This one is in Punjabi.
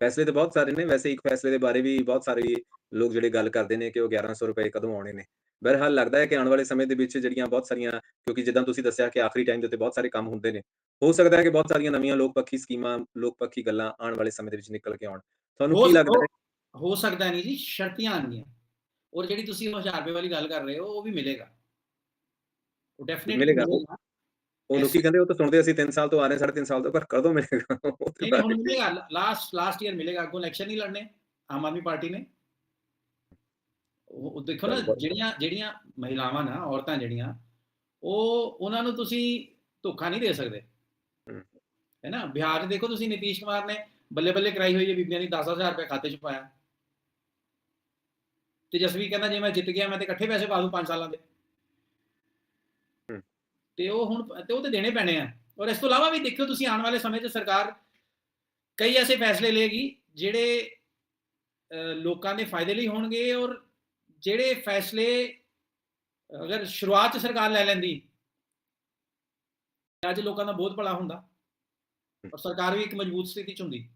ਫੈਸਲੇ ਤਾਂ ਬਹੁਤ ਸਾਰੇ ਨੇ ਵੈਸੇ ਇੱਕ ਫੈਸਲੇ ਦੇ ਬਾਰੇ ਵੀ ਬਹੁਤ ਸਾਰੇ ਲੋਕ ਜਿਹੜੇ ਗੱਲ ਕਰਦੇ ਨੇ ਕਿ ਉਹ 1100 ਰੁਪਏ ਕਦੋਂ ਆਉਣੇ ਨੇ। ਬਹਰਹਾਲ ਲੱਗਦਾ ਹੈ ਕਿ ਆਉਣ ਵਾਲੇ ਸਮੇਂ ਦੇ ਵਿੱਚ ਜਿਹੜੀਆਂ ਬਹੁਤ ਸਾਰੀਆਂ ਕਿਉਂਕਿ ਜਿੱਦਾਂ ਤੁਸੀਂ ਦੱਸਿਆ ਕਿ ਆਖਰੀ ਟਾਈਮ ਦੇ ਉੱਤੇ ਬਹੁਤ ਸਾਰੇ ਕੰਮ ਹੁੰਦੇ ਨੇ ਹੋ ਸਕਦਾ ਹੈ ਕਿ ਬਹੁਤ ਸਾਰੀਆਂ ਨਵੀਆਂ ਲੋਕ ਪੱਖੀ ਸਕੀਮਾਂ ਲੋਕ ਪੱਖੀ ਗੱਲਾਂ ਆਉਣ ਵਾਲੇ ਸਮੇਂ ਦੇ ਵਿੱਚ ਨਿਕਲ ਕੇ ਆਉਣ। ਤੁਹਾਨੂੰ ਕੀ ਲੱਗਦਾ ਹੈ? ਹੋ ਸਕਦਾ ਨਹੀਂ ਜੀ ਸ਼ਰਤੀਆਂ ਆਣਗੀਆਂ ਔਰ ਜਿਹੜੀ ਤੁਸੀਂ ਉਹ 1000 ਰੁਪਏ ਵਾਲੀ ਗੱਲ ਕਰ ਰਹੇ ਹੋ ਉਹ ਵੀ ਮਿਲੇਗਾ। ਉਹ ਡੈਫੀਨਿਟਲੀ ਮਿਲੇਗਾ। ਉਹ ਲੋਕੀ ਕਹਿੰਦੇ ਉਹ ਤਾਂ ਸੁਣਦੇ ਅਸੀਂ 3 ਸਾਲ ਤੋਂ ਆ ਰਹੇ 3.5 ਸਾਲ ਤੋਂ ਪਰ ਕਦੋਂ ਮਿਲੇਗਾ ਨਹੀਂ ਹੁਣ ਮਿਲੇਗਾ ਲਾਸਟ ਲਾਸਟ ਈਅਰ ਮਿਲੇਗਾ ਅੱਗੋਂ ਇਲੈਕਸ਼ਨ ਨਹੀਂ ਲੜਨੇ ਆਮ ਆਦਮੀ ਪਾਰਟੀ ਨੇ ਉਹ ਦੇਖੋ ਨਾ। ਜਿਹੜੀਆਂ ਜਿਹੜੀਆਂ ਮਹਿਲਾਵਾਂ ਨਾ ਔਰਤਾਂ ਜਿਹੜੀਆਂ ਉਹ ਉਹਨਾਂ ਨੂੰ ਤੁਸੀਂ ਧੋਖਾ ਨਹੀਂ ਦੇ ਸਕਦੇ। ਹੈ ਨਾ ਬਿਹਾਰ ਦੇਖੋ ਤੁਸੀਂ ਨਿਤੀਸ਼ ਕੁਮਾਰ ਨੇ ਬੱਲੇ ਬੱਲੇ ਕਰਾਈ ਹੋਈ ਹੈ ਬੀਬੀਆਂ ਦੀ 10000 ਰੁਪਏ ਖਾਤੇ 'ਚ ਪਾਇਆ ਤੇ ਜਸਵੀ ਕਹਿੰਦਾ ਜੇ ਮੈਂ ਜਿੱਤ ਗਿਆ ਮੈਂ ਤੇ ਇਕੱਠੇ ਪੈਸੇ ਪਾ ਦੂੰ 5 ਸਾਲਾਂ ਦੇ। ਤੇ ਉਹ ਹੁਣ ਤੇ ਉਹ ਤੇ ਦੇਣੇ ਪੈਣੇ ਆ। ਔਰ ਇਸ ਤੋਂ ਇਲਾਵਾ ਵੀ ਦੇਖਿਓ ਤੁਸੀਂ ਆਉਣ ਵਾਲੇ ਸਮੇਂ 'ਚ ਸਰਕਾਰ ਕਈ ਐਸੇ ਫੈਸਲੇ ਲਏਗੀ ਜਿਹੜੇ ਲੋਕਾਂ ਦੇ ਫਾਇਦੇ ਲਈ ਹੋਣਗੇ ਔਰ ਜਿਹੜੇ ਫੈਸਲੇ ਅਗਰ ਸ਼ੁਰੂਆਤ 'ਚ ਸਰਕਾਰ ਲੈ ਲੈਂਦੀ, ਅੱਜ ਲੋਕਾਂ ਦਾ ਬਹੁਤ ਭਲਾ ਹੁੰਦਾ ਔਰ ਸਰਕਾਰ ਵੀ ਇੱਕ ਮਜ਼ਬੂਤ ਸਥਿਤੀ 'ਚ ਹੁੰਦੀ।